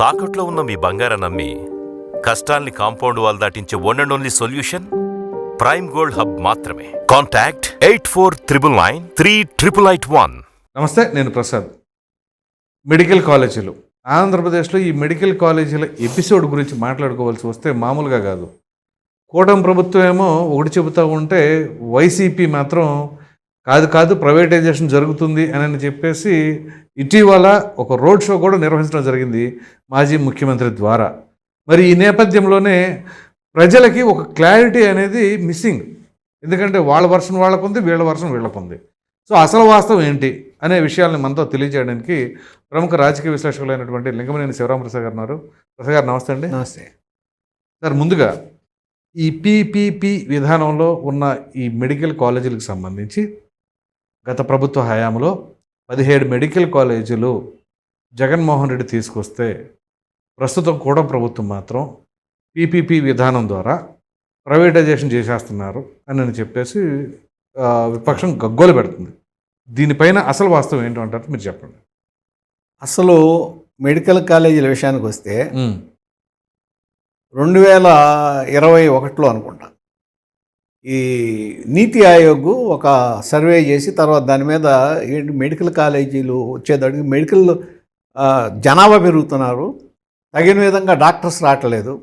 తాకట్లో ఉన్న మీ బంగారం నమ్మి కష్టాల్ని compound wall దాటించే one and only solution Prime Gold Hub మాత్రమే. Contact eight four triple nine three triple eight one నమస్తే నేను ప్రసాద్. మెడికల్ కాలేజీలు. ఆంధ్రప్రదేశ్లో ఈ మెడికల్ కాలేజీల ఎపిసోడ్ గురించి మాట్లాడుకోవాల్సి వస్తే మామూలుగా కాదు. కూటమి ప్రభుత్వం ఏమో ఒకటి చెబుతూ ఉంటే వైసీపీ మాత్రం కాదు కాదు ప్రైవేటైజేషన్ జరుగుతుంది అని చెప్పేసి ఇటీవల ఒక రోడ్ షో కూడా నిర్వహించడం జరిగింది మాజీ ముఖ్యమంత్రి ద్వారా. మరి ఈ నేపథ్యంలోనే ప్రజలకి ఒక క్లారిటీ అనేది మిస్సింగ్ ఎందుకంటే వాళ్ళ వర్షన్ వాళ్ళకుంది వీళ్ళ వర్షన్ వీళ్ళకుంది సో అసలు వాస్తవం ఏంటి అనే విషయాల్ని మనతో తెలియజేయడానికి ప్రముఖ రాజకీయ విశ్లేషకులైనటువంటి లింగమనేని శివరామప్రసాద్ గారు ఉన్నారు. ప్రసాద్ గారు నమస్తే అండి. నమస్తే. సార్ ముందుగా ఈ పీపీపీ విధానంలో ఉన్న ఈ మెడికల్ కాలేజీలకు సంబంధించి గత ప్రభుత్వ హయాంలో పదిహేడు మెడికల్ కాలేజీలు జగన్మోహన్ రెడ్డి తీసుకొస్తే ప్రస్తుతం కూడా ప్రభుత్వం మాత్రం పీపీపీ విధానం ద్వారా ప్రైవేటైజేషన్ చేసేస్తున్నారు అని అని చెప్పేసి విపక్షం గగ్గోలు పెడుతుంది. దీనిపైన అసలు వాస్తవం ఏంటంటారు మీరు చెప్పండి. అసలు మెడికల్ కాలేజీల విషయానికి వస్తే రెండు వేల ఇరవై ఒకటిలో అనుకుంటా. ఈ నీతి ఆయోగ్ ఒక సర్వే చేసి తర్వాత దాని మీద ఏంటి మెడికల్ కాలేజీలు వచ్చేదానికి మెడికల్ జనాభా పెరుగుతున్నారు. తగిన విధంగా డాక్టర్స్ రావట్లేదు.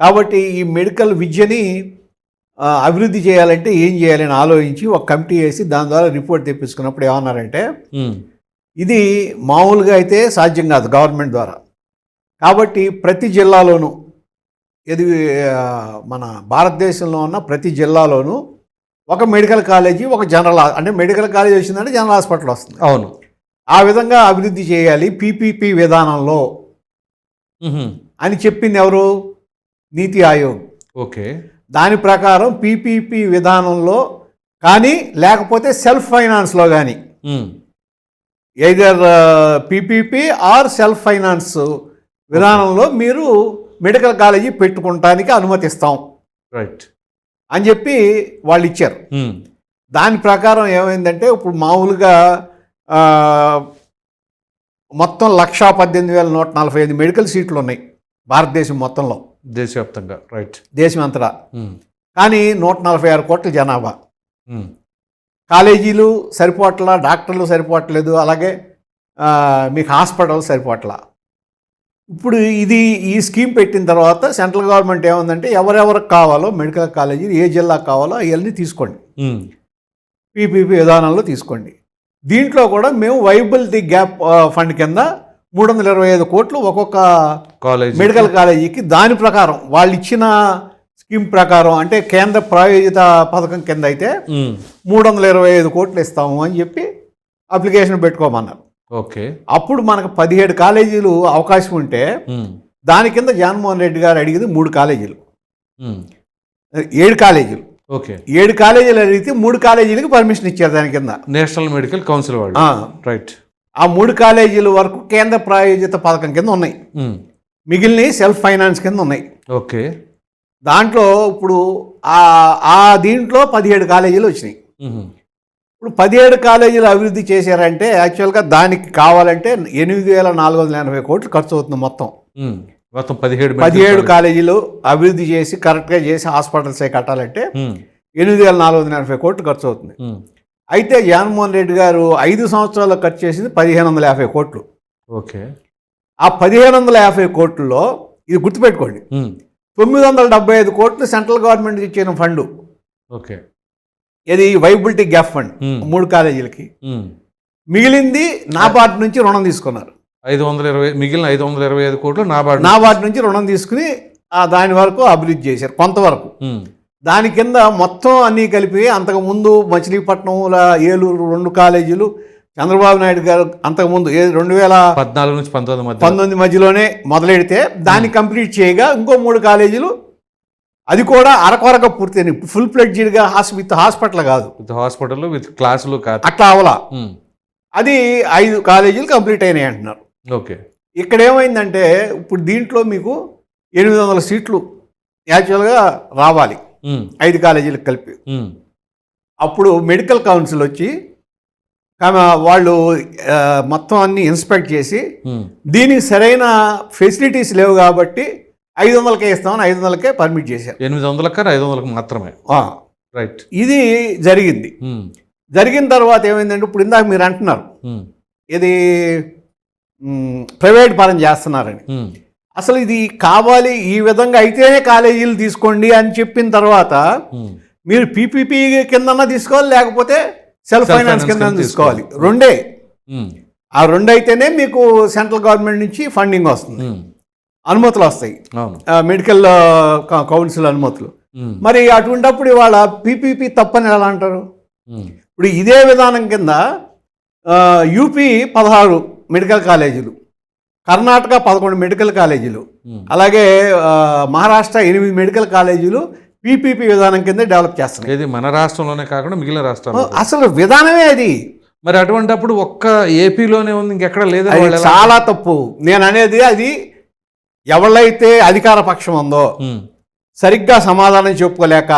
కాబట్టి ఈ మెడికల్ విద్యని అభివృద్ధి చేయాలంటే ఏం చేయాలని ఆలోచించి ఒక కమిటీ వేసి దాని ద్వారా రిపోర్ట్ తెప్పించుకున్నప్పుడు ఏమన్నారంటే ఇది మామూలుగా అయితే సాధ్యం కాదు గవర్నమెంట్ ద్వారా. కాబట్టి ప్రతి జిల్లాలోనూ ఇది మన భారతదేశంలో ఉన్న ప్రతి జిల్లాలోనూ ఒక మెడికల్ కాలేజీ ఒక జనరల్ అంటే మెడికల్ కాలేజీ వచ్చిందంటే జనరల్ హాస్పిటల్ వస్తుంది. అవును. ఆ విధంగా అభివృద్ధి చేయాలి పీపీపీ విధానంలో. అని చెప్పింది ఎవరు? నీతి ఆయోగ్. ఓకే. దాని ప్రకారం పీపీపీ విధానంలో కానీ లేకపోతే సెల్ఫ్ ఫైనాన్స్లో కానీ. Either PPP or self finance విధానంలో మీరు మెడికల్ కాలేజీ పెట్టుకుంటానికి అనుమతిస్తాం. రైట్. అని చెప్పి వాళ్ళు ఇచ్చారు దాని ప్రకారం ఏమైందంటే ఇప్పుడు మామూలుగా మొత్తం లక్షా పద్దెనిమిది వేల నూట నలభై ఐదు మెడికల్ సీట్లు ఉన్నాయి భారతదేశం మొత్తంలో. దేశవ్యాప్తంగా. రైట్. దేశం అంతటా. కానీ నూట నలభై ఆరు కోట్ల జనాభా. కాలేజీలు సరిపోవట్లా డాక్టర్లు సరిపోవట్లేదు అలాగే మీకు హాస్పిటల్ సరిపోవట్లా. ఇప్పుడు ఇది ఈ స్కీమ్ పెట్టిన తర్వాత సెంట్రల్ గవర్నమెంట్ ఏముందంటే ఎవరెవరికి కావాలో మెడికల్ కాలేజీ ఏ జిల్లాకు కావాలో అవన్నీ తీసుకోండి. పీపీపీ విధానంలో తీసుకోండి. దీంట్లో కూడా మేము వైబిలిటీ గ్యాప్ ఫండ్ కింద మూడు వందల ఇరవై ఐదు కోట్లు ఒక్కొక్క కాలేజ్ మెడికల్ కాలేజీకి దాని ప్రకారం వాళ్ళు ఇచ్చిన స్కీమ్ ప్రకారం అంటే కేంద్ర ప్రాయోజిత పథకం కింద అయితే మూడు వందల ఇరవై ఐదు కోట్లు ఇస్తాము అని చెప్పి అప్లికేషన్ పెట్టుకోమన్నారు. ఓకే. అప్పుడు మనకు పదిహేడు కాలేజీలు అవకాశం ఉంటే దాని కింద జగన్మోహన్ రెడ్డి గారు అడిగింది మూడు కాలేజీలు. ఏడు కాలేజీలు. ఓకే. ఏడు కాలేజీలు అడిగితే మూడు కాలేజీలకు పర్మిషన్ ఇచ్చారు దాని కింద. నేషనల్ మెడికల్ కౌన్సిల్ వాళ్ళు. రైట్. ఆ మూడు కాలేజీల వరకు కేంద్ర ప్రాయోజిత పథకం కింద ఉన్నాయి. మిగిలినవి సెల్ఫ్ ఫైనాన్స్ కింద ఉన్నాయి. ఓకే. దాంట్లో ఇప్పుడు ఆ దీంట్లో పదిహేడు కాలేజీలు వచ్చినాయి. ఇప్పుడు పదిహేడు కాలేజీలు అభివృద్ధి చేశారంటే యాక్చువల్గా దానికి కావాలంటే ఎనిమిది వేల నాలుగు వందల ఎనభై కోట్లు ఖర్చు అవుతుంది మొత్తం. మొత్తం పదిహేడు పదిహేడు. కాలేజీలు. అభివృద్ధి చేసి కరెక్ట్గా చేసి హాస్పిటల్స్ కట్టాలంటే ఎనిమిది వేల నాలుగు వందల ఎనభై కోట్లు ఖర్చు అవుతుంది. అయితే జగన్మోహన్ రెడ్డి గారు ఐదు సంవత్సరాల్లో ఖర్చు చేసింది పదిహేను వందల యాభై కోట్లు. ఓకే. ఆ పదిహేను వందల యాభై కోట్లలో ఇది గుర్తుపెట్టుకోండి. తొమ్మిది వందల డెబ్బై ఐదు కోట్లు సెంట్రల్ గవర్నమెంట్ ఇచ్చిన ఫండ్. ఓకే. ఇది వైబిలిటీ గ్యాప్ ఫండ్ మూడు కాలేజీలకి. మిగిలింది నాబార్డ్ నుంచి రుణం తీసుకున్నారు. ఐదు వందల ఇరవై మిగిలిన ఐదు వందల ఇరవై ఐదు కోట్లు నాబార్డు నాబార్డ్ నుంచి. రుణం తీసుకుని ఆ దాని వరకు అభివృద్ధి చేశారు కొంతవరకు. దాని కింద మొత్తం అన్నీ కలిపి అంతకుముందు మచిలీపట్నం ఏలూరు రెండు కాలేజీలు చంద్రబాబు నాయుడు గారు అంతకుముందు ఏ రెండు వేల పద్నాలుగు నుంచి పంతొమ్మిది పంతొమ్మిది మధ్యలోనే మొదలెడితే దాన్ని కంప్లీట్ చేయగా ఇంకో మూడు కాలేజీలు అది కూడా అరకొరగా పూర్తయినాయి ఫుల్ ఫ్లెడ్జెడ్గా హాస్ విత్ హాస్పిటల్ కాదు. విత్ హాస్పిటల్ విత్ క్లాసులు కాదు. అట్లా అవలా. ఉమ్, అది ఐదు కాలేజీలు కంప్లీట్ అయినాయి అంటున్నారు. ఓకే. ఇక్కడ ఏమైందంటే ఇప్పుడు దీంట్లో మీకు ఎనిమిది వందల సీట్లు యాక్చువల్గా రావాలి. ఉమ్, ఐదు కాలేజీలకు కలిపి. ఉమ్, అప్పుడు మెడికల్ కౌన్సిల్ వచ్చి వాళ్ళు మొత్తం అన్ని ఇన్స్పెక్ట్ చేసి దీనికి సరైన ఫెసిలిటీస్ లేవు కాబట్టి ఐదు వందలకే ఇస్తామని ఐదు వందలకే పర్మిట్ చేశారు. ఎనిమిది వందలకు ఐదు వందలకు మాత్రమే రైట్ ఇది జరిగింది. ఉమ్, జరిగిన తర్వాత ఏమైందంటే ఇప్పుడు ఇందాక మీరు అంటున్నారు. ఉమ్, ఇది ప్రైవేట్ పరం చేస్తున్నారని. ఉమ్, అసలు ఇది కావాలి ఈ విధంగా అయితేనే కాలేజీలు తీసుకోండి అని చెప్పిన తర్వాత మీరు పీపీపీ కిందన్నా తీసుకోవాలి లేకపోతే సెల్ఫ్ ఫైనాన్స్ కింద కింద తీసుకోవాలి. రెండే. ఆ రెండు అయితేనే మీకు సెంట్రల్ గవర్నమెంట్ నుంచి ఫండింగ్ వస్తుంది. అనుమతులు వస్తాయి. మెడికల్ కౌన్సిల్ అనుమతులు. మరి అటువంటప్పుడు ఇవాళ పీపీపీ తప్పని ఎలా అంటారు? ఇప్పుడు ఇదే విధానం కింద యూపీ పదహారు మెడికల్ కాలేజీలు కర్ణాటక పదకొండు మెడికల్ కాలేజీలు అలాగే మహారాష్ట్ర ఎనిమిది మెడికల్ కాలేజీలు పీపీపీ విధానం కింద డెవలప్ చేస్తున్నాయి. ఏది మన రాష్ట్రంలోనే కాకుండా మిగిలిన రాష్ట్రాలు అసలు విధానమే అది. మరి అటువంటప్పుడు ఒక్క ఏపీలోనే ఉంది ఇంకెక్కడ ఎలా- చాలా తప్పు. నేను అనేది అది ఎవళ్ళైతే అధికార పక్షం ఉందో సరిగ్గా సమాధానం చెప్పుకోలేక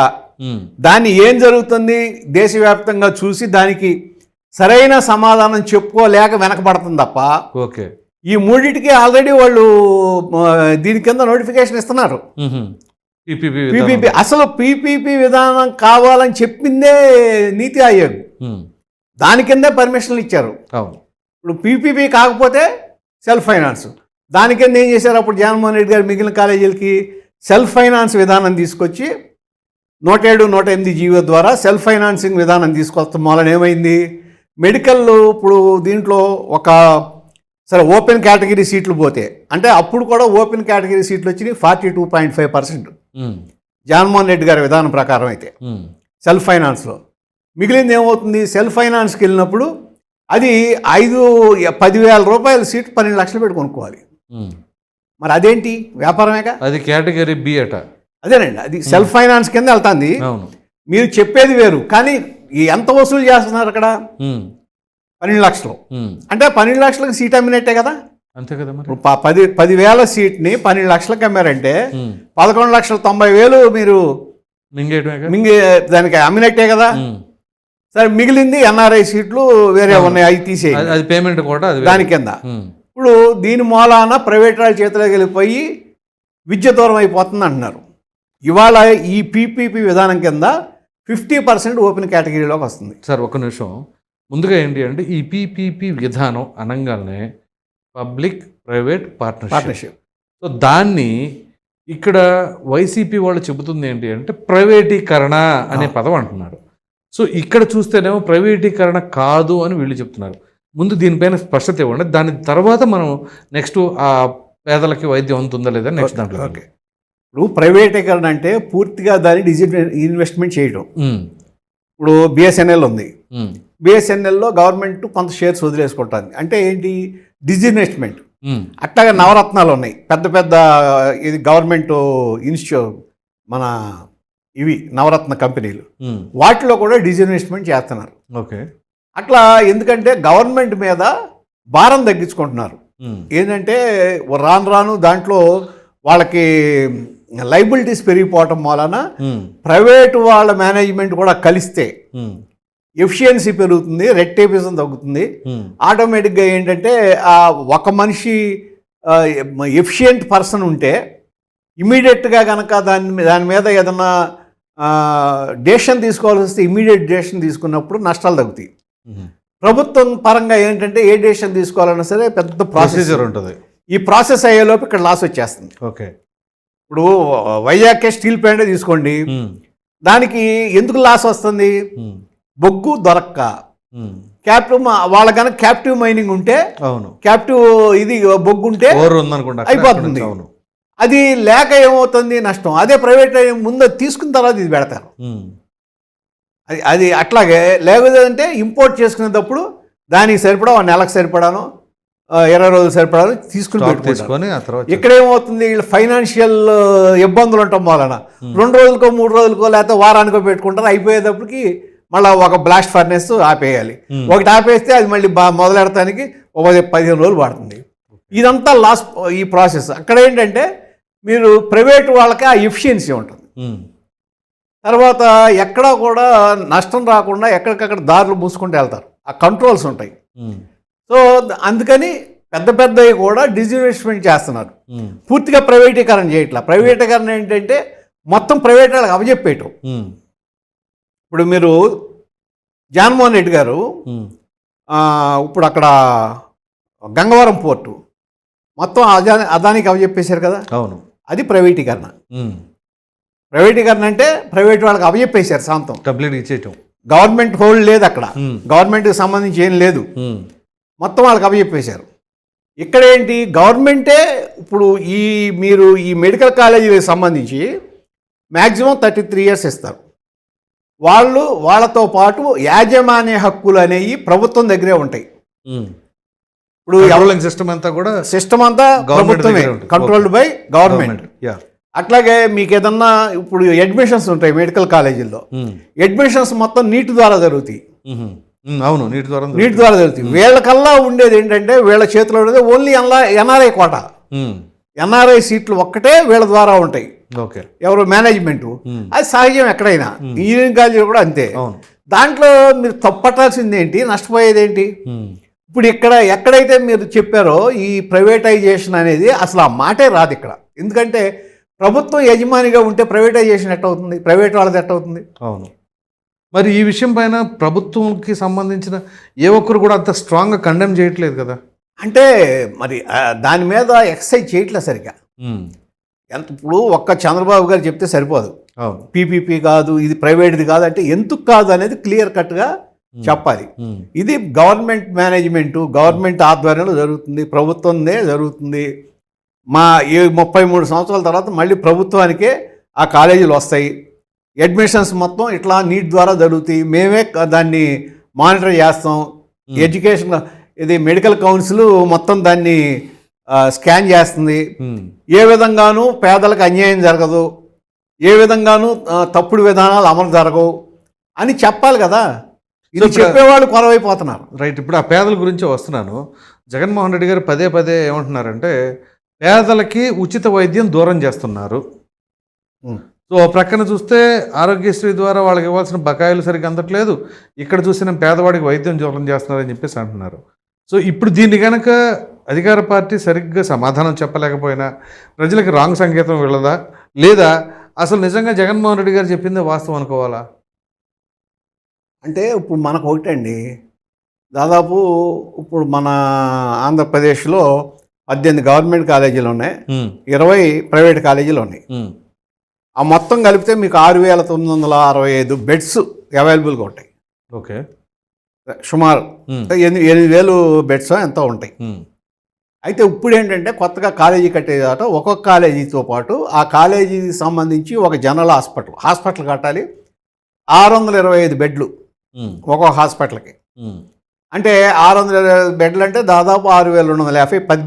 దాన్ని ఏం జరుగుతుంది? దేశవ్యాప్తంగా చూసి దానికి సరైన సమాధానం చెప్పుకోలేక వెనకబడుతుంది తప్ప ఓకే. ఈ మూడింటికి ఆల్రెడీ వాళ్ళు దీని కింద నోటిఫికేషన్ ఇస్తున్నారు. పీపీపీ పీపీపీ అసలు పీపీపీ విధానం కావాలని చెప్పిందే నీతి ఆయోగ్. దాని కిందే పర్మిషన్లు ఇచ్చారు. అవును. ఇప్పుడు పీపీపీ కాకపోతే సెల్ఫ్ ఫైనాన్స్. దాని కింద ఏం చేశారు? అప్పుడు జగన్మోహన్ రెడ్డి గారు మిగిలిన కాలేజీలకి సెల్ఫ్ ఫైనాన్స్ విధానం తీసుకొచ్చి నూట ఏడు నూట ఎనిమిది జీవో ద్వారా సెల్ఫ్ ఫైనాన్సింగ్ విధానం తీసుకొస్తాం. వలన ఏమైంది? మెడికల్ ఇప్పుడు దీంట్లో ఒక సరే ఓపెన్ కేటగిరీ సీట్లు పోతే అంటే అప్పుడు కూడా ఓపెన్ కేటగిరీ సీట్లు వచ్చినాయి forty two point five percent. Jaganmohan Reddy గారి విధానం ప్రకారం అయితే. సెల్ఫ్ ఫైనాన్స్లో. మిగిలింది ఏమవుతుంది? సెల్ఫ్ ఫైనాన్స్కి వెళ్ళినప్పుడు అది ఐదు పదివేల రూపాయల సీట్ పన్నెండు లక్షలు పెట్టి కొనుక్కోవాలి. మరి అదేంటి? వ్యాపారమేగా? అది కేటగిరీ బి అట. అదేనండి. అది సెల్ఫ్ ఫైనాన్స్ కింద వెళ్తుంది. మీరు చెప్పేది వేరు. కానీ ఎంత వసూలు చేస్తున్నారు అక్కడ? పన్నెండు లక్షలు. అంటే పన్నెండు లక్షలకు సీట్ అమ్మినట్టే కదా? అంతే కదా మరి. పది పదివేల సీట్ని పన్నెండు లక్షలకు అమ్మారంటే పదకొండు లక్షల తొంభై వేలు మీరు మింగి దానికి అమ్మినట్టే కదా? సరే మిగిలింది ఎన్ఆర్ఐ సీట్లు వేరే ఉన్నాయి అవి తీసేయి అది పేమెంట్ కూడా అది దాని కింద. ఇప్పుడు దీని మూలాన ప్రైవేట్ వాళ్ళ చేతిలోకి వెళ్ళిపోయి విద్య దూరం అయిపోతుంది అంటున్నారు. ఇవాళ ఈ పీపీపీ విధానం కింద ఫిఫ్టీ పర్సెంట్ ఓపెన్ కేటగిరీలోకి వస్తుంది. సార్ ఒక నిమిషం. ముందుగా ఏంటి అంటే ఈ పీపీపీ విధానం అనగానే public private partnership. Partnership. So దాన్ని ఇక్కడ వైసీపీ వాళ్ళు చెబుతుంది ఏంటి అంటే ప్రైవేటీకరణ అనే పదం అంటున్నారు. సో ఇక్కడ చూస్తేనేమో ప్రైవేటీకరణ కాదు అని వీళ్ళు చెప్తున్నారు. ముందు దీనిపైన స్పష్టత ఇవ్వండి. దాని తర్వాత మనం నెక్స్ట్ ఆ పేదలకి వైద్యం అందుతుందా లేదా నెక్స్ట్ దాంట్లో ఓకే. ఇప్పుడు ప్రైవేటీకరణ అంటే పూర్తిగా దాన్ని డిజిటల్ ఇన్వెస్ట్మెంట్ చేయడం. ఇప్పుడు బిఎస్ఎన్ఎల్ ఉంది. బిఎస్ఎన్ఎల్లో గవర్నమెంట్ కొంత షేర్స్ వదిలేసుకుంటుంది. అంటే ఏంటి? డిజిన్వెస్ట్మెంట్. అట్లాగే నవరత్నాలు ఉన్నాయి. పెద్ద పెద్ద ఇది గవర్నమెంట్ ఇన్స్టిట్యూట్ మన ఇవి నవరత్న కంపెనీలు. వాటిలో కూడా డిజిన్వెస్ట్మెంట్ చేస్తున్నారు. ఓకే. అట్లా ఎందుకంటే గవర్నమెంట్ మీద భారం తగ్గించుకుంటున్నారు. ఏంటంటే రాను రాను దాంట్లో వాళ్ళకి లైబిలిటీస్ పెరిగిపోవటం వలన ప్రైవేటు వాళ్ళ మేనేజ్మెంట్ కూడా కలిస్తే ఎఫిషియన్సీ పెరుగుతుంది రెట్టేపిజం తగ్గుతుంది. ఆటోమేటిక్గా ఏంటంటే ఆ ఒక మనిషి ఎఫిషియంట్ పర్సన్ ఉంటే ఇమీడియట్గా కనుక దాని దాని మీద ఏదన్నా డేషన్ తీసుకోవాల్సి వస్తే ఇమీడియట్ డేషన్ తీసుకున్నప్పుడు నష్టాలు తగ్గుతాయి. ప్రభుత్వం పరంగా ఏంటంటే ఏ డేషన్ తీసుకోవాలన్నా సరే పెద్ద ప్రొసీజర్ ఉంటుంది. ఈ ప్రాసెస్ అయ్యేలోపు ఇక్కడ లాస్ వచ్చేస్తుంది. ఓకే. ఇప్పుడు వైజాగ్ స్టీల్ ప్లాంటే తీసుకోండి. ఉమ్, దానికి ఎందుకు లాస్ వస్తుంది? ఉమ్, బొగ్గు దొరక్క. ఉమ్, క్యాప్టివ్ వాళ్ళ కనుక క్యాప్టివ్ మైనింగ్ ఉంటే అవును. క్యాప్టివ్ ఇది బొగ్గు ఉంటే అయిపోతుంది. అవును. అది లేక ఏమవుతుంది? నష్టం. అదే ప్రైవేట్ ముందు తీసుకున్న తర్వాత ఇది పెడతారు. అది అది అట్లాగే లేకపోతే ఇంపోర్ట్ చేసుకునేటప్పుడు దానికి సరిపడా నెలకు సరిపడాను ఇరవై రోజులు సరిపడాను తీసుకుని తీసుకొని ఇక్కడ ఏమవుతుంది వీళ్ళు ఫైనాన్షియల్ ఇబ్బందులు ఉండటం వలన. Hmm. రెండు రోజులకో మూడు రోజులకో లేకపోతే వారానికో పెట్టుకుంటారు. అయిపోయేటప్పటికి మళ్ళీ ఒక బ్లాస్ట్ ఫర్నెస్ ఆపేయాలి. Hmm. ఒకటి ఆపేస్తే అది మళ్ళీ బా మొదలెడటానికి ఒక పది- పదిహేను రోజులు పడుతుంది. ఇదంతా లాస్ ఈ ప్రాసెస్ అక్కడ ఏంటంటే మీరు ప్రైవేట్ వాళ్ళకి ఆ ఎఫిషియన్సీ ఉంటుంది. ఉమ్, తర్వాత ఎక్కడా కూడా నష్టం రాకుండా ఎక్కడికక్కడ దారులు మూసుకుంటూ వెళ్తారు. ఆ కంట్రోల్స్ ఉంటాయి. సో అందుకని పెద్ద పెద్దవి కూడా డిజిన్వెస్ట్మెంట్ చేస్తున్నారు. పూర్తిగా ప్రైవేటీకరణ చేయట్లా. ప్రైవేటీకరణ ఏంటంటే మొత్తం ప్రైవేట్ వాళ్ళకి అప్పచెప్పేయటం. ఉమ్, ఇప్పుడు మీరు జగన్మోహన్ రెడ్డి గారు ఇప్పుడు అక్కడ గంగవరం పోర్టు మొత్తం అదాని అదానికి అప్పచెప్పేశారు కదా? అవును. అది ప్రైవేటీకరణ. ప్రైవేటీకరణ అంటే ప్రైవేట్ వాళ్ళకి అప్పచెప్పేశారు శాంతం. కంప్లీట్ ఇచ్చేయటం. గవర్నమెంట్ హోల్డ్ లేదు అక్కడ. గవర్నమెంట్కి సంబంధించి ఏం లేదు. మొత్తం వాళ్ళకి అప్పచెప్పేశారు ఇక్కడ ఏంటి? గవర్నమెంటే ఇప్పుడు ఈ మీరు ఈ మెడికల్ కాలేజీలకు సంబంధించి మ్యాక్సిమం థర్టీ త్రీ ఇయర్స్ ఇస్తారు. వాళ్ళు వాళ్ళతో పాటు యాజమాన్య హక్కులు అనేవి ప్రభుత్వం దగ్గరే ఉంటాయి. ఇప్పుడు సిస్టమ్ అంతా కూడా సిస్టమ్ అంతా ప్రభుత్వమే. కంట్రోల్డ్ బై గవర్నమెంట్ యా అట్లాగే మీకు ఏదన్నా ఇప్పుడు అడ్మిషన్స్ ఉంటాయి మెడికల్ కాలేజీల్లో. అడ్మిషన్స్ మొత్తం నీటి ద్వారా జరుగుతాయి. అవును నీటి ద్వారా నీటి ద్వారా జరుగుతాయి. వీళ్ళకల్లా ఉండేది ఏంటంటే వీళ్ళ చేతిలో ఉండేది ఓన్లీ ఎన్లా ఎన్ఆర్ఐ కోట. ఎన్ఆర్ఐ సీట్లు ఒక్కటే వీళ్ళ ద్వారా ఉంటాయి. ఓకే. ఎవరు మేనేజ్మెంట్ అది సహజం ఎక్కడైనా. ఇంజనీరింగ్ కాలేజీలో కూడా అంతే. అవును. దాంట్లో మీరు తప్పట్టాల్సింది ఏంటి నష్టపోయేది ఏంటి ఇప్పుడు ఇక్కడ ఎక్కడైతే మీరు చెప్పారో ఈ ప్రైవేటైజేషన్ అనేది అసలు ఆ మాటే రాదు ఇక్కడ. ఎందుకంటే ప్రభుత్వం యజమానిగా ఉంటే ప్రైవేటైజేషన్ ఎట్ట అవుతుంది ప్రైవేట్ వాళ్ళది ఎట్ట అవుతుంది అవును. మరి ఈ విషయం పైన ప్రభుత్వంకి సంబంధించిన ఏ ఒక్కరు కూడా అంత స్ట్రాంగ్గా కండెమ్ చేయట్లేదు కదా? అంటే మరి దాని మీద ఎక్సర్సైజ్ చేయట్లేదు సరిగ్గా. ఉమ్, ఎంత ఇప్పుడు ఒక్క చంద్రబాబు గారు చెప్తే సరిపోదు. పీపీపీ కాదు ఇది ప్రైవేట్ది కాదు అంటే ఎందుకు కాదు అనేది క్లియర్ కట్గా చెప్పాలి. ఇది గవర్నమెంట్ మేనేజ్మెంటు గవర్నమెంట్ ఆధ్వర్యంలో జరుగుతుంది ప్రభుత్వందే జరుగుతుంది. మా ఈ ముప్పై మూడు సంవత్సరాల తర్వాత మళ్ళీ ప్రభుత్వానికే ఆ కాలేజీలు వస్తాయి. అడ్మిషన్స్ మొత్తం ఇట్లా నీట్ ద్వారా జరుగుతాయి. మేమే దాన్ని మానిటర్ చేస్తాం. ఎడ్యుకేషన్ ఇది మెడికల్ కౌన్సిల్ మొత్తం దాన్ని స్కాన్ చేస్తుంది. ఏ విధంగానూ పేదలకు అన్యాయం జరగదు. ఏ విధంగానూ తప్పుడు విధానాలు అమలు జరగవు అని చెప్పాలి కదా. ఇది చెప్పేవాళ్ళు కొరవైపోతున్నారు. రైట్. ఇప్పుడు ఆ పేదల గురించి వస్తున్నాను. జగన్మోహన్ రెడ్డి గారు పదే పదే ఏమంటున్నారంటే పేదలకి ఉచిత వైద్యం దూరం చేస్తున్నారు. సో ప్రక్కన చూస్తే ఆరోగ్యశ్రీ ద్వారా వాళ్ళకి ఇవ్వాల్సిన బకాయిలు సరిగ్గా అందట్లేదు. ఇక్కడ చూసిన పేదవాడికి వైద్యం దూరం చేస్తున్నారని చెప్పేసి అంటున్నారు. సో ఇప్పుడు దీన్ని కనుక అధికార పార్టీ సరిగ్గా సమాధానం చెప్పలేకపోయినా ప్రజలకు రాంగ్ సంకేతం వెళ్ళదా లేదా అసలు నిజంగా జగన్మోహన్ రెడ్డి గారు చెప్పిందే వాస్తవం అనుకోవాలా? అంటే ఇప్పుడు మనకు ఒకటండి. దాదాపు ఇప్పుడు మన ఆంధ్రప్రదేశ్లో పద్దెనిమిది గవర్నమెంట్ కాలేజీలు ఉన్నాయి. ఇరవై ప్రైవేట్ కాలేజీలు ఉన్నాయి. ఆ మొత్తం కలిపితే మీకు ఆరు వేల తొమ్మిది వందల అరవై ఐదు బెడ్స్ అవైలబుల్గా ఉంటాయి. ఓకే. సుమారు ఎనిమిది ఎనిమిది వేలు బెడ్స్ ఎంతో ఉంటాయి. అయితే ఇప్పుడు ఏంటంటే కొత్తగా కాలేజీ కట్టేదాట. ఒక్కొక్క కాలేజీతో పాటు ఆ కాలేజీకి సంబంధించి ఒక జనరల్ హాస్పిటల్ హాస్పిటల్ కట్టాలి. ఆరు వందల ఇరవై ఐదు బెడ్లు ఒక్కొక్క హాస్పిటల్కి. అంటే ఆరు వందల ఇరవై ఐదు బెడ్లు అంటే దాదాపు ఆరు వేల రెండు వందల యాభై పది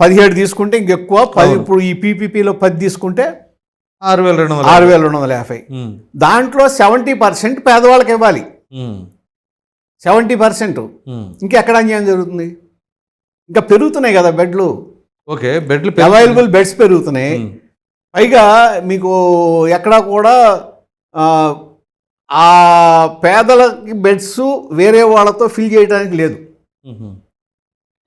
పదిహేడు తీసుకుంటే ఇంకెక్కువ పది. ఇప్పుడు ఈ పీపీపీలో పది తీసుకుంటే ఆరు వేల రెండు వందల ఆరు వేల రెండు వందల యాభై. దాంట్లో సెవెంటీ పర్సెంట్ పేదవాళ్ళకి ఇవ్వాలి. Seventy percent. ఇంకెక్కడ అన్యాయం జరుగుతుంది? ఇంకా పెరుగుతున్నాయి కదా బెడ్లు. ఓకే బెడ్లు అవైలబుల్ బెడ్స్ పెరుగుతున్నాయి. పైగా మీకు ఎక్కడా కూడా ఆ, పేదలకి బెడ్స్ వేరే వాళ్ళతో ఫిల్ చేయడానికి లేదు.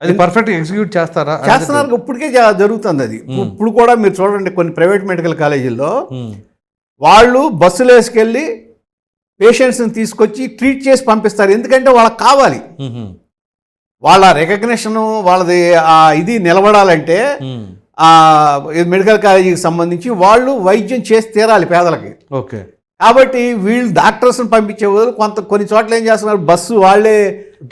అది పర్ఫెక్ట్ ఎగ్జిక్యూట్ చేస్తారా? చేస్తున్నారు. ఇప్పటికే జరుగుతుంది అది. మ్మ్. ఇప్పుడు కూడా మీరు చూడండి కొన్ని ప్రైవేట్ మెడికల్ కాలేజీల్లో ఉమ్, వాళ్ళు బస్సులు వేసుకెళ్ళి పేషెంట్స్ని తీసుకొచ్చి ట్రీట్ చేసి పంపిస్తారు. ఎందుకంటే వాళ్ళకి కావాలి. ఉమ్, వాళ్ళ రికగ్నిషన్ వాళ్ళది ఆ ఇది నిలబడాలంటే మెడికల్ కాలేజీకి సంబంధించి వాళ్ళు వైద్యం చేసి తీరాలి పేదలకి. ఓకే కాబట్టి వీళ్ళు డాక్టర్స్ని పంపించే బదులు కొంత కొన్ని చోట్ల ఏం చేస్తున్నారు? బస్సు వాళ్ళే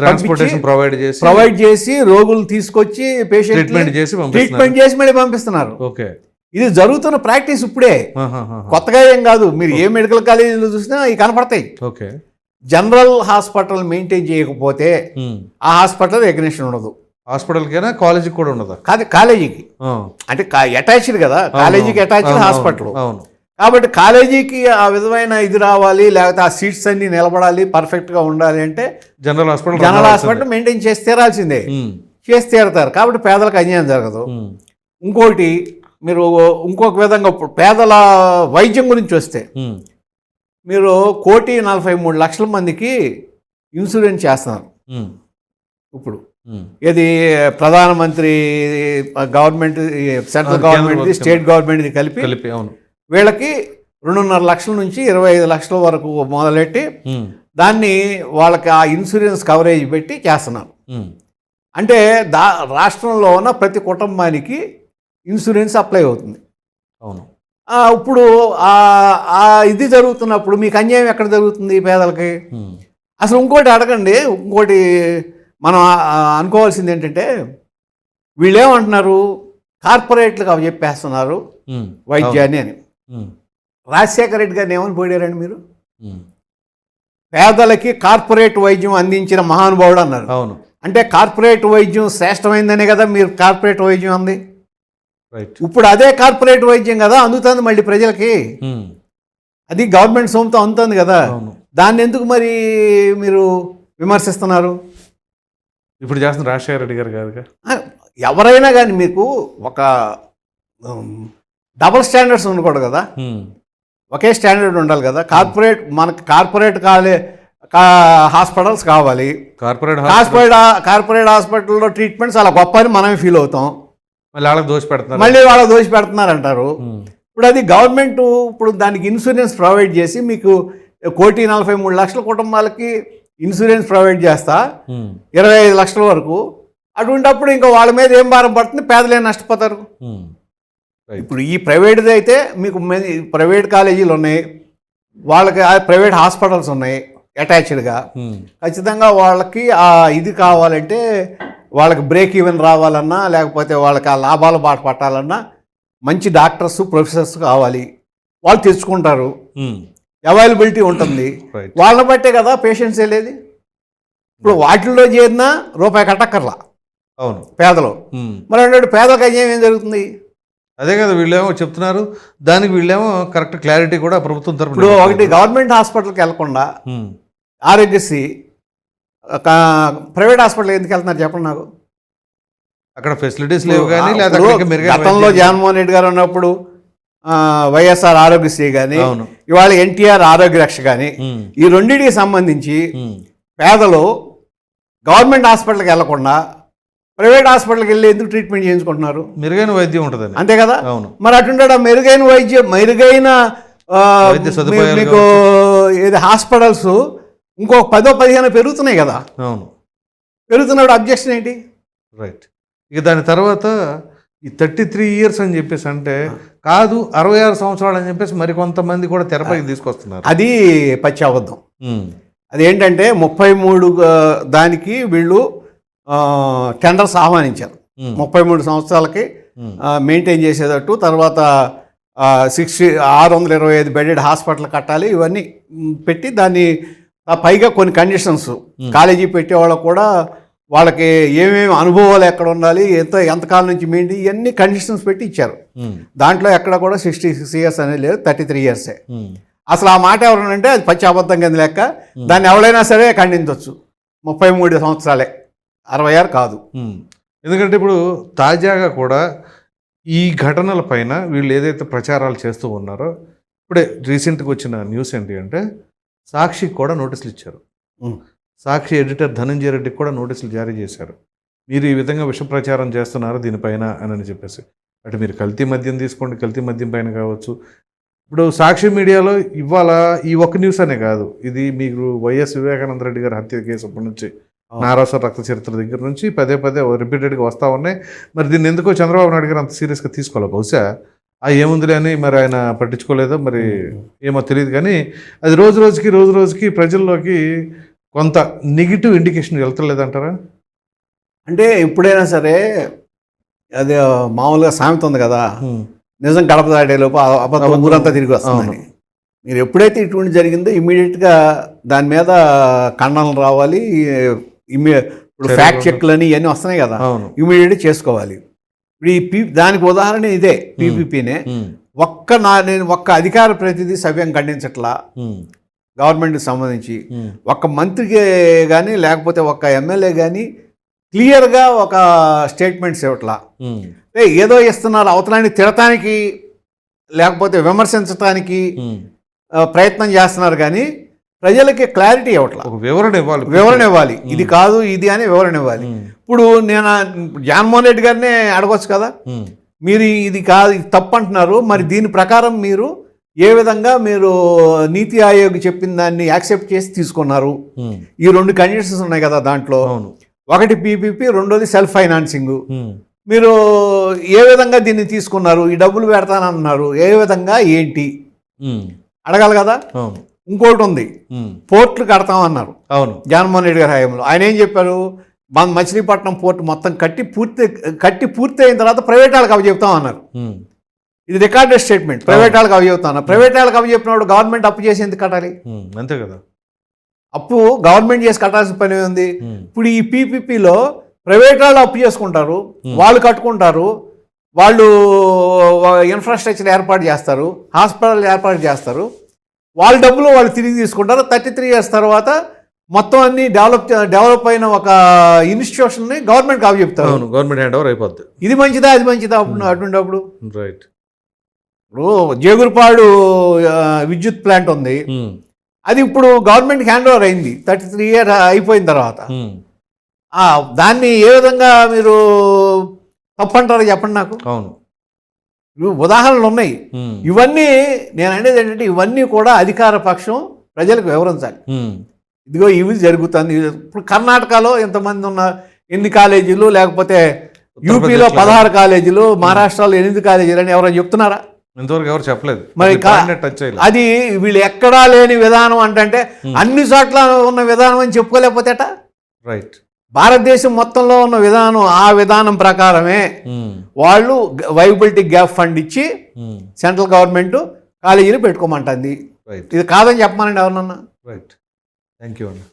ట్రాన్స్పోర్టేషన్ ప్రొవైడ్ చేసి ప్రొవైడ్ చేసి రోగులు తీసుకొచ్చి పేషెంట్ ట్రీట్మెంట్ చేసి ట్రీట్మెంట్ చేసి మళ్ళీ పంపిస్తున్నారు. ఓకే ఇది జరుగుతున్న ప్రాక్టీస్ ఇప్పుడే. కొత్తగా ఏం కాదు. మీరు ఏ మెడికల్ కాలేజీలో చూసినా ఇవి కనపడతాయి. ఓకే జనరల్ హాస్పిటల్ మెయింటైన్ చేయకపోతే ఉమ్. ఆ హాస్పిటల్ రెగ్యులేషన్ ఉండదు. హాస్పిటల్కైనా కాలేజీకి కూడా ఉండదా? కాదు కాలేజీకి. అంటే అటాచ్డ్ కదా. కాలేజీకి అటాచ్డ్ హాస్పిటల్ అవును. కాబట్టి కాలేజీకి ఆ విధమైన ఇది రావాలి లేకపోతే ఆ సీట్స్ అన్ని నిలబడాలి పర్ఫెక్ట్గా ఉండాలి అంటే general hospital general hospital maintain చేసి తీరాల్సిందే. ఉమ్, చేసి తీరుతారు. కాబట్టి పేదలకు అన్యాయం జరగదు. ఉమ్, ఇంకోటి మీరు ఇంకొక విధంగా పేదల వైద్యం గురించి వస్తే ఉమ్, మీరు కోటి నలభై మూడు లక్షల మందికి ఇన్సూరెన్స్ చేస్తున్నారు. ఇప్పుడు ఇది ప్రధానమంత్రి గవర్నమెంట్ సెంట్రల్ గవర్నమెంట్. స్టేట్ గవర్నమెంట్ది కలిపి కలిపి అవును. వీళ్ళకి రెండున్నర లక్షల నుంచి ఇరవై ఐదు లక్షల వరకు మొదలెట్టి దాన్ని వాళ్ళకి ఆ ఇన్సూరెన్స్ కవరేజ్ పెట్టి చేస్తున్నారు. అంటే దా రాష్ట్రంలో ఉన్న ప్రతి కుటుంబానికి ఇన్సూరెన్స్ అప్లై అవుతుంది. అవును. ఇప్పుడు ఆ ఇది జరుగుతున్నప్పుడు మీకు అన్యాయం ఎక్కడ జరుగుతుంది పేదలకి? అసలు ఇంకోటి అడగండి ఇంకోటి మనం అనుకోవాల్సింది ఏంటంటే వీళ్ళు ఏమంటున్నారు కార్పొరేట్లకు అవి చెప్పేస్తున్నారు. వైద్యాన్ని అని. రాజశేఖర రెడ్డి గారిని ఏమని పోయారండి మీరు? పేదలకి కార్పొరేట్ వైద్యం అందించిన మహానుభావుడు అన్నారు. అవును. అంటే కార్పొరేట్ వైద్యం శ్రేష్టమైందనే కదా మీరు కార్పొరేట్ వైద్యం అంది? రైట్ ఇప్పుడు అదే కార్పొరేట్ వైద్యం కదా అందుతుంది మళ్ళీ ప్రజలకి. అది గవర్నమెంట్ సొమ్ముతో అందుతుంది కదా. అవును. దాన్ని ఎందుకు మరి మీరు విమర్శిస్తున్నారు? ఇప్పుడు చేస్తున్న రాజశేఖర రెడ్డి గారు కాదుగా? ఆ, ఎవరైనా కానీ మీకు ఒక డబుల్ స్టాండర్డ్స్ ఉండకూడదు కదా? ఒకే స్టాండర్డ్ ఉండాలి కదా? కార్పొరేట్ మనకి కార్పొరేట్ కాలే హాస్పిటల్స్ కావాలి. కార్పొరేట్ హాస్పిటల్ కార్పొరేట్ హాస్పిటల్లో ట్రీట్మెంట్స్ అలా గొప్ప అని మనమే ఫీల్ అవుతాం. మళ్ళీ వాళ్ళకి దోషి పెడుతున్నారు మళ్ళీ వాళ్ళ దోషి పెడుతున్నారంటారు ఉమ్, ఇప్పుడు అది గవర్నమెంట్ ఇప్పుడు దానికి ఇన్సూరెన్స్ ప్రొవైడ్ చేసి మీకు కోటి నలభై మూడు లక్షల కుటుంబాలకి ఇన్సూరెన్స్ ప్రొవైడ్ చేస్తా. ఇరవై ఐదు లక్షల వరకు. అటువంటిప్పుడు ఇంకా వాళ్ళ మీద ఏం భారం పడుతుంది? పేదలే నష్టపోతారు. ఇప్పుడు ఈ ప్రైవేట్ది అయితే మీకు ప్రైవేట్ కాలేజీలు ఉన్నాయి వాళ్ళకి ప్రైవేట్ హాస్పిటల్స్ ఉన్నాయి అటాచ్డ్గా. ఉమ్, ఖచ్చితంగా వాళ్ళకి ఆ ఇది కావాలంటే వాళ్ళకి బ్రేక్ ఈవెన్ రావాలన్నా లేకపోతే వాళ్ళకి ఆ లాభాల బాట పట్టాలన్నా మంచి డాక్టర్స్ ప్రొఫెసర్స్ కావాలి. వాళ్ళు తెచ్చుకుంటారు. ఉమ్, అవైలబిలిటీ ఉంటుంది. వాళ్ళని బట్టే కదా పేషెంట్స్ వెళ్ళేది. ఇప్పుడు వాటిల్లో చేరిన రూపాయి కట్టక్కర్లా. అవును. పేదలు. మరి అంటే పేదలకు అన్యాయం ఏం జరుగుతుంది? అదే కదా వీళ్ళేమో చెప్తున్నారు. దానికి వీళ్ళేమో కరెక్ట్ క్లారిటీ కూడా ప్రభుత్వం తరపున ఇప్పుడు ఒకటి గవర్నమెంట్ హాస్పిటల్కి వెళ్ళకుండా ఆరోగ్యశ్రీ ప్రైవేట్ హాస్పిటల్ ఎందుకు వెళ్తున్నారు చెప్పండి నాకు. అక్కడ ఫెసిలిటీస్ లేవు కానీ గతంలో జగన్మోహన్ రెడ్డి గారు ఉన్నప్పుడు వైఎస్ఆర్ ఆరోగ్యశ్రీ కానీ ఇవాళ ఎన్టీఆర్ ఆరోగ్య రక్ష కానీ ఈ రెండింటికి సంబంధించి పేదలు గవర్నమెంట్ హాస్పిటల్కి వెళ్ళకుండా ప్రైవేట్ హాస్పిటల్కి వెళ్ళి ఎందుకు ట్రీట్మెంట్ చేయించుకుంటున్నారు? మెరుగైన వైద్యం ఉంటుందని అంతే కదా? అవును. మరి అటుండే మెరుగైన వైద్యం మెరుగైన మీకు ఇది హాస్పిటల్స్ ఇంకో పదో పదిహేను పెరుగుతున్నాయి కదా? అవును. పెరుగుతున్నప్పుడు అబ్జెక్షన్ ఏంటి? రైట్. ఇక దాని తర్వాత ఈ థర్టీ త్రీ ఇయర్స్ అని చెప్పేసి అంటే కాదు అరవై ఆరు సంవత్సరాలు అని చెప్పేసి మరి కొంతమంది కూడా తెరపైకి తీసుకొస్తున్నారు. అది పచ్చి అబద్ధం. అదేంటంటే ముప్పై మూడు దానికి వీళ్ళు టెండర్స్ ఆహ్వానించారు. ముప్పై మూడు సంవత్సరాలకి మెయింటైన్ చేసేటట్టు తర్వాత సిక్స్టీ ఆరు వందల ఇరవై ఐదు బెడెడ్ హాస్పిటల్ కట్టాలి ఇవన్నీ పెట్టి దాన్ని పైగా కొన్ని కండిషన్స్. కాలేజీ పెట్టేవాళ్ళకు కూడా వాళ్ళకి ఏమేమి అనుభవాలు ఎక్కడ ఉండాలి ఎంత ఎంతకాలం నుంచి మెయింటైన్ ఇవన్నీ కండిషన్స్ పెట్టి ఇచ్చారు. దాంట్లో ఎక్కడ కూడా సిక్స్టీ సిక్స్ ఇయర్స్ అనేది లేదు థర్టీ త్రీ ఇయర్సే. అసలు ఆ మాట ఎవరనంటే అది పచ్చి అబద్ధం కింద లెక్క. దాన్ని ఎవరైనా సరే ఖండించవచ్చు. ముప్పై మూడు సంవత్సరాలే. అరవై ఆరు కాదు. ఎందుకంటే ఇప్పుడు తాజాగా కూడా ఈ ఘటనల పైన వీళ్ళు ఏదైతే ప్రచారాలు చేస్తూ ఉన్నారో ఇప్పుడే రీసెంట్గా వచ్చిన న్యూస్ ఏంటి అంటే సాక్షికి కూడా నోటీసులు ఇచ్చారు. సాక్షి ఎడిటర్ ధనంజయ రెడ్డికి కూడా నోటీసులు జారీ చేశారు. మీరు ఈ విధంగా విష ప్రచారం చేస్తున్నారు దీనిపైన అని అని చెప్పేసి. అటు మీరు కల్తీ మద్యం తీసుకోండి కల్తీ మద్యం పైన కావచ్చు. ఇప్పుడు సాక్షి మీడియాలో ఇవాళ ఈ ఒక్క న్యూస్ అనే కాదు. ఇది మీకు వైఎస్ వివేకానంద రెడ్డి గారి హత్య కేసు అప్పటి నుంచి నారాసర రక్త చరిత్ర దగ్గర నుంచి పదే పదే రిపీటెడ్గా వస్తూ ఉన్నాయి. మరి దీన్ని ఎందుకో చంద్రబాబు నాయుడు గారు అంత సీరియస్గా తీసుకోవాలి బహుశా? ఆ ఏముందిలే అని మరి ఆయన పట్టించుకోలేదో మరి ఏమో తెలియదు కానీ అది రోజు రోజుకి రోజు రోజుకి ప్రజల్లోకి కొంత నెగిటివ్ ఇండికేషన్ వెళ్తలేదంటారా? అంటే ఎప్పుడైనా సరే అది మామూలుగా సామెత ఉంది కదా. నిజం గడప దాటేలోపు అబద్ధం. ఊరంతా తిరిగి వస్తుందని మీరు ఎప్పుడైతే ఇటువంటి జరిగిందో ఇమీడియట్గా దాని మీద ఖండనలు రావాలి ఇప్పుడు ఫ్యాక్ట్ చెక్లని ఇవన్నీ వస్తున్నాయి కదా అవును. ఇమీడియట్గా చేసుకోవాలి. ఇప్పుడు ఈ పీ దానికి ఉదాహరణ ఇదే పీపీపీనే ఒక్క నా నేను ఒక్క అధికార ప్రతినిధి సవ్యం ఖండించట్లా? గవర్నమెంట్కి సంబంధించి. ఒక్క మంత్రికి కానీ లేకపోతే ఒక్క ఎమ్మెల్యే కానీ క్లియర్గా ఒక స్టేట్మెంట్స్ ఇవ్వట్లా? ఏదో ఇస్తున్నారు అవతలాన్ని తిడటానికి లేకపోతే విమర్శించటానికి ప్రయత్నం చేస్తున్నారు కానీ ప్రజలకి క్లారిటీ ఇవ్వట్లా. ఒక వివరణ ఇవ్వాలి. వివరణ ఇవ్వాలి. ఇది కాదు ఇది అని వివరణ ఇవ్వాలి. ఉమ్, ఇప్పుడు నేను జగన్మోహన్ రెడ్డి గారినే అడగొచ్చు కదా? ఉమ్, మీరు ఇది కాదు ఇది తప్పు అంటున్నారు మరి దీని ప్రకారం మీరు ఏ విధంగా మీరు నీతి ఆయోగ్ చెప్పిన దాన్ని యాక్సెప్ట్ చేసి తీసుకున్నారు? ఈ రెండు కండిషన్స్ ఉన్నాయి కదా దాంట్లో. ఒకటి పీపీపీ రెండోది సెల్ఫ్ ఫైనాన్సింగ్. మీరు ఏ విధంగా దీన్ని తీసుకున్నారు? ఈ డబ్బులు పెడతానన్నారు. ఏ విధంగా ఏంటి? అడగాలి కదా? ఇంకోటి ఉంది పోర్ట్లు కడతామన్నారు. అవును. జగన్మోహన్ రెడ్డి గారి హయాంలో. ఆయన ఏం చెప్పారు? మన మచిలీపట్నం పోర్ట్ మొత్తం కట్టి పూర్తి కట్టి పూర్తి అయిన తర్వాత ప్రైవేట్ వాళ్ళకి అవి చెప్తామన్నారు. ఇది రికార్డెడ్ స్టేట్మెంట్. ప్రైవేట్ వాళ్ళకి అవి చెప్తాను ప్రైవేట్ వాళ్ళకి అవి చెప్పినప్పుడు గవర్నమెంట్ అప్పు చేసి ఎందుకు కట్టాలి? అంతే కదా. అప్పు గవర్నమెంట్ చేసి కట్టాల్సిన పని ఉంది ఇప్పుడు ఈ పీపీపీలో ప్రైవేట్ వాళ్ళు అప్పు చేసుకుంటారు. వాళ్ళు కట్టుకుంటారు. వాళ్ళు ఇన్ఫ్రాస్ట్రక్చర్ ఏర్పాటు చేస్తారు. హాస్పిటల్ ఏర్పాటు చేస్తారు. వాళ్ళ డబ్బులు వాళ్ళు తిరిగి తీసుకుంటారు. థర్టీ త్రీ ఇయర్స్ తర్వాత మొత్తం అన్ని డెవలప్ డెవలప్ అయిన ఒక ఇన్స్టిట్యూషన్ని గవర్నమెంట్ కావు చెప్తారు. అవును గవర్నమెంట్ హ్యాండ్ ఓవర్ అయిపోద్ది. ఇది మంచిదా అది మంచిదా అప్పుడు అటువంటిప్పుడు రైట్. ఇప్పుడు జేగురుపాడు విద్యుత్ ప్లాంట్ ఉంది. అది ఇప్పుడు గవర్నమెంట్ హ్యాండ్ ఓవర్ అయింది. థర్టీ త్రీ ఇయర్ అయిపోయిన తర్వాత. దాన్ని ఏ విధంగా మీరు తప్పంటారో చెప్పండి నాకు. అవును. ఉదాహరణలు ఉన్నాయి. ఇవన్నీ నేను అనేది ఏంటంటే ఇవన్నీ కూడా అధికార పక్షం ప్రజలకు వివరించాలి. ఇదిగో ఇవి జరుగుతుంది ఇప్పుడు కర్ణాటకలో ఎంతమంది ఉన్న ఎన్ని కాలేజీలు లేకపోతే యూపీలో పదహారు కాలేజీలు మహారాష్ట్రలో ఎనిమిది కాలేజీలు అని ఎవరైనా చెప్తున్నారా? ఇంతవరకు ఎవరు చెప్పలేదు. మరి అది వీళ్ళు ఎక్కడా లేని విధానం అంటే అన్ని చోట్ల ఉన్న విధానం అని చెప్పుకోలేకపోతేట? రైట్ భారతదేశం మొత్తంలో ఉన్న విధానం ఆ విధానం ప్రకారమే వాళ్ళు వైబిలిటీ గ్యాప్ ఫండ్ ఇచ్చి సెంట్రల్ గవర్నమెంట్ కాలేజీలు పెట్టుకోమంటుంది. రైట్ ఇది కాదని చెప్పమనండి ఎవరన్నా రైట్ థ్యాంక్ యూ అండి